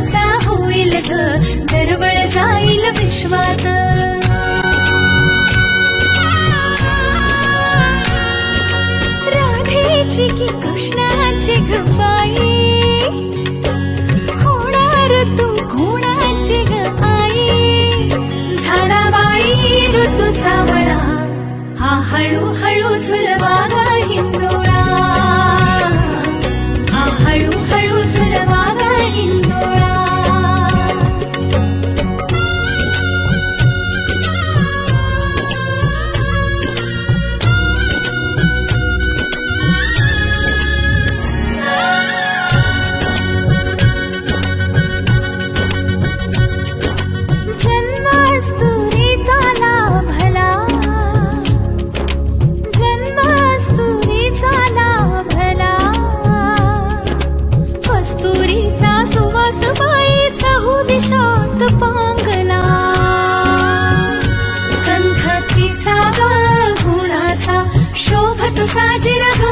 देवाचा होईल ग दरवळ जाईल विश्वात. राधेची की कृष्णाची गंबाई na direção.